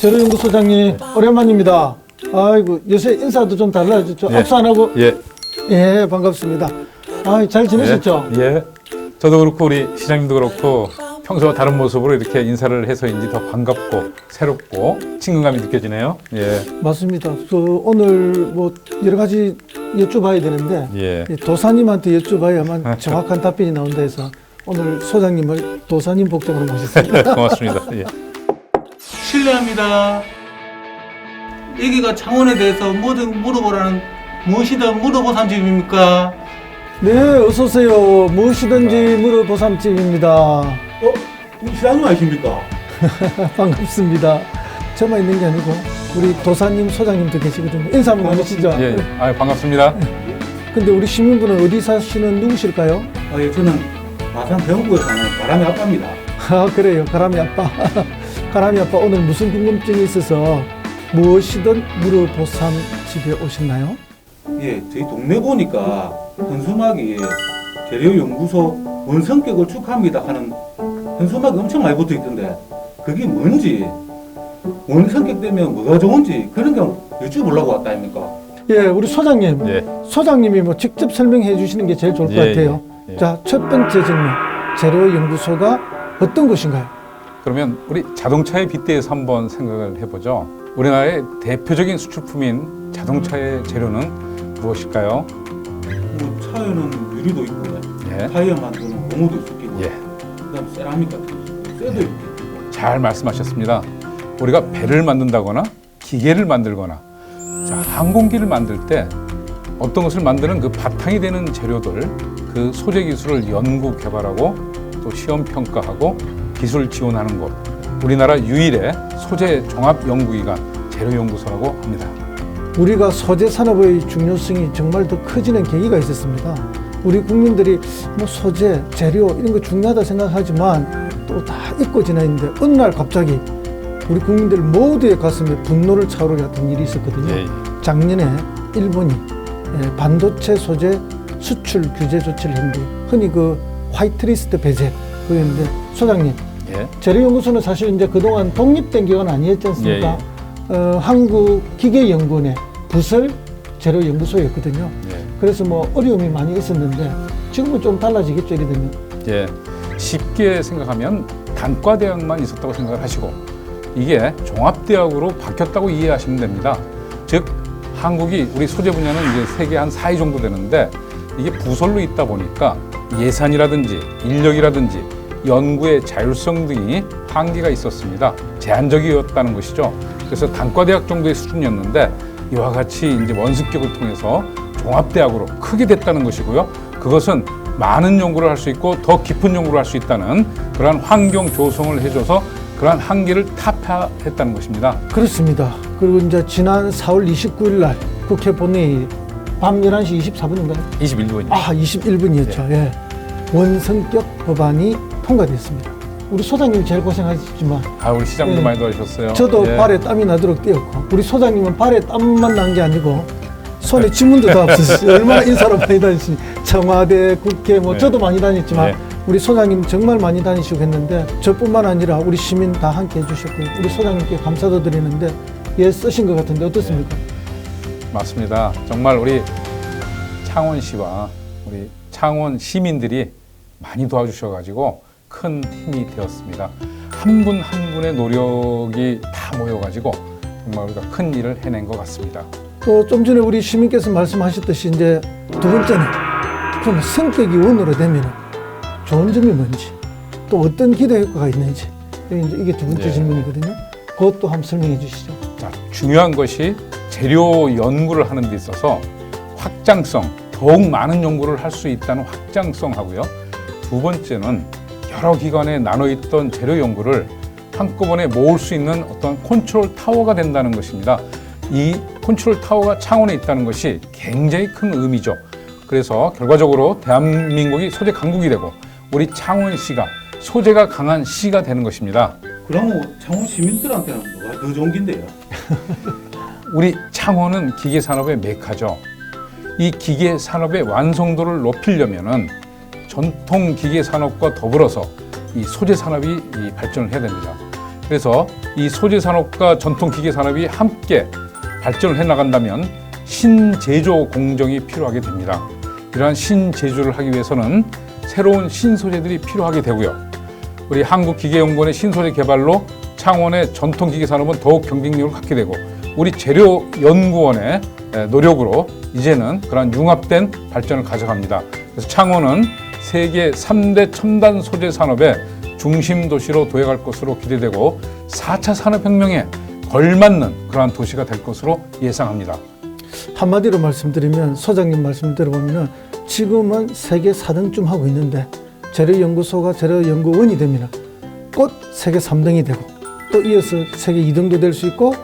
재료연구소장님 오랜만입니다. 아이고 요새 인사도 좀 달라졌죠. 예. 악수 안 하고 예. 예 반갑습니다. 아잘 지내셨죠? 예. 예. 저도 그렇고 우리 시장님도 그렇고 평소와 다른 모습으로 이렇게 인사를 해서인지 더 반갑고 새롭고 친근감이 느껴지네요. 예. 맞습니다. 그 오늘 뭐 여러 가지 여쭤봐야 되는데 예. 이 도사님한테 여쭤봐야만 정확한 답변이 나온다 해서 오늘 소장님을 도사님 복장으로 모셨습니다. 고맙습니다. 예. 실례합니다. 여기가 창원에 대해서 뭐든 물어보라는 무엇이든 물어보산 집입니까? 네 어서 오세요. 무엇이든지 물어보삼집입니다. 어? 우리 시장님 아십니까? 반갑습니다. 저만 있는 게 아니고 우리 도사님 소장님도 계시거든요. 인사 한번 나누시죠. 예. 아, 반갑습니다. 근데 우리 시민분은 어디 사시는 누구실까요? 아, 예, 저는 마산 대원구에 사는 바람의 아빠입니다. 아 그래요 가람이 아빠 가람이 아빠 오늘 무슨 궁금증이 있어서 무엇이든 물어보삼 집에 오셨나요? 예, 저희 동네 보니까 현수막이 재료연구소 원성격을 축하합니다 하는 현수막이 엄청 많이 붙어 있던데 그게 뭔지 원성격 되면 뭐가 좋은지 그런 게 여쭤보려고 왔다 아닙니까? 예 우리 소장님 예. 소장님이 뭐 직접 설명해 주시는 게 제일 좋을 것 예, 같아요 예, 예. 자 첫 번째 질문 재료연구소가 어떤 곳인가요? 그러면 우리 자동차에 빗대어서 한번 생각을 해보죠. 우리나라의 대표적인 수출품인 자동차의 재료는 무엇일까요? 뭐 차에는 유리도 있고 예. 타이어 만드는 고무도 있고 예. 그다음 세라믹 같은 쇠도 있고 잘 말씀하셨습니다. 우리가 배를 만든다거나 기계를 만들거나 자, 항공기를 만들 때 어떤 것을 만드는 그 바탕이 되는 재료들 그 소재 기술을 연구 개발하고 또 시험 평가하고 기술 지원하는 곳 우리나라 유일의 소재 종합 연구기관 재료연구소라고 합니다. 우리가 소재 산업의 중요성이 정말 더 커지는 계기가 있었습니다. 우리 국민들이 뭐 소재, 재료 이런 거 중요하다 생각하지만 또 다 잊고 지나있는데 어느 날 갑자기 우리 국민들 모두의 가슴에 분노를 차오르게 했던 일이 있었거든요. 예, 예. 작년에 일본이 예, 반도체 소재 수출 규제 조치를 했는데 흔히 그 화이트리스트 배제 그랬는데 소장님 예. 재료연구소는 사실 이제 그동안 독립된 기관 아니었지 않습니까? 예, 어, 한국기계연구원의 부설 재료연구소였거든요. 예. 그래서 뭐 어려움이 많이 있었는데 지금은 좀 달라지겠죠, 되면. 예, 쉽게 생각하면 단과대학만 있었다고 생각을 하시고 이게 종합대학으로 바뀌었다고 이해하시면 됩니다. 즉 한국이 우리 소재 분야는 이제 세계 한 4위 정도 되는데 이게 부설로 있다 보니까 예산이라든지 인력이라든지 연구의 자율성 등이 한계가 있었습니다. 제한적이었다는 것이죠. 그래서 단과대학 정도의 수준이었는데 이와 같이 이제 원습격을 통해서 종합대학으로 크게 됐다는 것이고요. 그것은 많은 연구를 할 수 있고 더 깊은 연구를 할 수 있다는 그러한 환경 조성을 해줘서 그러한 한계를 타파했다는 것입니다. 그렇습니다. 그리고 이제 지난 4월 29일 날 국회 본회의 밤 11시 24분인가요? 21번입니다. 아, 21분이었죠. 예. 원성격 법안이 통과됐습니다. 우리 소장님 제일 고생하셨지만 아, 우리 시장도 예. 많이 도와주셨어요. 저도 예. 발에 땀이 나도록 뛰었고 우리 소장님은 발에 땀만 난 게 아니고 손에 지문도 다 없으시죠. 얼마나 인사로 많이 다니시니 청와대, 국회 뭐 네. 저도 많이 다녔지만 네. 우리 소장님 정말 많이 다니시고 했는데 저뿐만 아니라 우리 시민 다 함께 해주셨고 우리 소장님께 감사도 드리는데 예 쓰신 것 같은데 어떻습니까? 맞습니다. 정말 우리 창원시와 우리 창원 시민들이 많이 도와주셔가지고 큰 힘이 되었습니다. 한분한 분의 노력이 다 모여가지고 정말 우리가 큰 일을 해낸 것 같습니다. 또 좀 전에 우리 시민께서 말씀하셨듯이 이제 두 번째는 그럼 성격이 원으로 되면 좋은 점이 뭔지 또 어떤 기대 효과가 있는지 이게 두 번째 네. 질문이거든요. 그것도 한번 설명해 주시죠. 자, 중요한 것이 재료 연구를 하는 데 있어서 확장성, 더욱 많은 연구를 할 수 있다는 확장성하고요. 두 번째는 여러 기관에 나눠 있던 재료 연구를 한꺼번에 모을 수 있는 어떤 컨트롤 타워가 된다는 것입니다. 이 컨트롤 타워가 창원에 있다는 것이 굉장히 큰 의미죠. 그래서 결과적으로 대한민국이 소재 강국이 되고 우리 창원시가 소재가 강한 시가 되는 것입니다. 그러면 창원 시민들한테는 뭐가 더 좋은 긴데요? 우리 창원은 기계 산업의 메카죠. 이 기계 산업의 완성도를 높이려면은 전통 기계 산업과 더불어서 이 소재 산업이 이 발전을 해야 됩니다. 그래서 이 소재 산업과 전통 기계 산업이 함께 발전을 해 나간다면 신제조 공정이 필요하게 됩니다. 이러한 신제조를 하기 위해서는 새로운 신소재들이 필요하게 되고요. 우리 한국기계연구원의 신소재 개발로 창원의 전통기계 산업은 더욱 경쟁력을 갖게 되고 우리 재료연구원의 에, 노력으로 이제는 그러한 융합된 발전을 가져갑니다. 그래서 창원은 세계 3대 첨단 소재 산업의 중심 도시로 도약할 것으로 기대되고 4차 산업혁명에 걸맞는 그러한 도시가 될 것으로 예상합니다. 한마디로 말씀드리면 소장님 말씀 들어보면은 지금은 세계 4등쯤 하고 있는데 재료연구소가 재료연구원이 되면 곧 세계 3등이 되고 또 이어서 세계 2등도 될 수 있고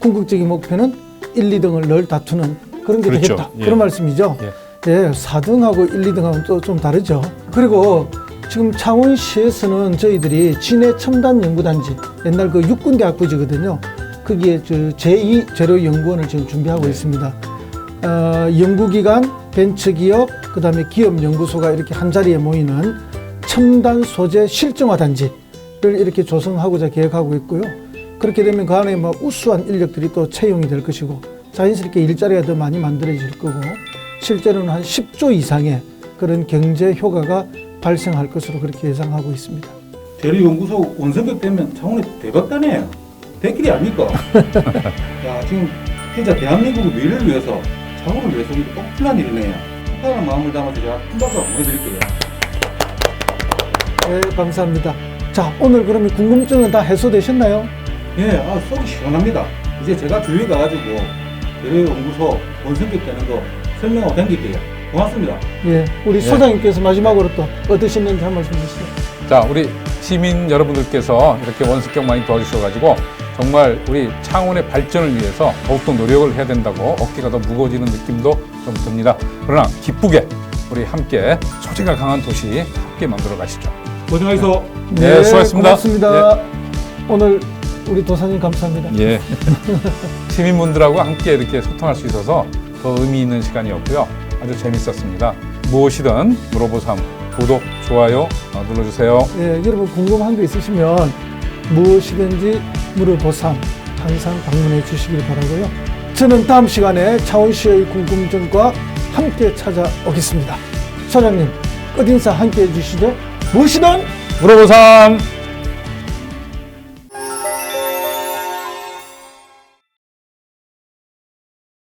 궁극적인 목표는 1, 2등을 늘 다투는 그런 게 그렇죠. 되겠다. 예. 그런 말씀이죠. 예. 예, 4등하고 1, 2등하고는 또 좀 다르죠. 그리고 지금 창원시에서는 저희들이 진해 첨단 연구단지 옛날 그 육군대학부지거든요. 거기에 저 제2 재료연구원을 지금 준비하고 네. 있습니다. 어, 연구기관, 벤처기업, 그 다음에 기업연구소가 이렇게 한 자리에 모이는 첨단 소재 실정화 단지를 이렇게 조성하고자 계획하고 있고요. 그렇게 되면 그 안에 뭐 우수한 인력들이 또 채용이 될 것이고 자연스럽게 일자리가 더 많이 만들어질 거고 실제로는 한 10조 이상의 그런 경제 효과가 발생할 것으로 그렇게 예상하고 있습니다. 재료연구소 원성격 되면 창원이 대박다네요. 대길이 아닙니까? 야, 지금 진짜 대한민국의 미래를 위해서, 창원을 위해서 꼭 필요한 일이네요. 축하하는 마음을 담아서 제가 큰 박수 보내드릴게요. 네, 감사합니다. 자, 오늘 그러면 궁금증은 다 해소되셨나요? 예, 아, 속이 시원합니다. 이제 제가 주위에 가가지고 재료연구소 원성격 되는 거 설명하고 다닐게요. 고맙습니다. 예, 우리 소장님께서 마지막으로 또 어떠셨는지 한 말씀 주시죠. 자, 우리 시민 여러분들께서 이렇게 원습격 많이 도와주셔가지고 정말 우리 창원의 발전을 위해서 더욱더 노력을 해야 된다고 어깨가 더 무거워지는 느낌도 좀 듭니다. 그러나 기쁘게 우리 함께 소재가 강한 도시 함께 만들어 가시죠. 고생하셨어. 네, 수고하셨습니다. 고맙습니다. 오늘 우리 도사님 감사합니다. 예. 시민분들하고 함께 이렇게 소통할 수 있어서 더 의미 있는 시간이었고요. 아주 재밌었습니다. 무엇이든 물어보삼 구독, 좋아요 어, 눌러주세요. 예, 여러분 궁금한 게 있으시면 무엇이든지 물어보삼 항상 방문해 주시길 바라고요. 저는 다음 시간에 차원시의 궁금증과 함께 찾아오겠습니다. 소장님 끝인사 함께 해주시죠. 무엇이든 물어보삼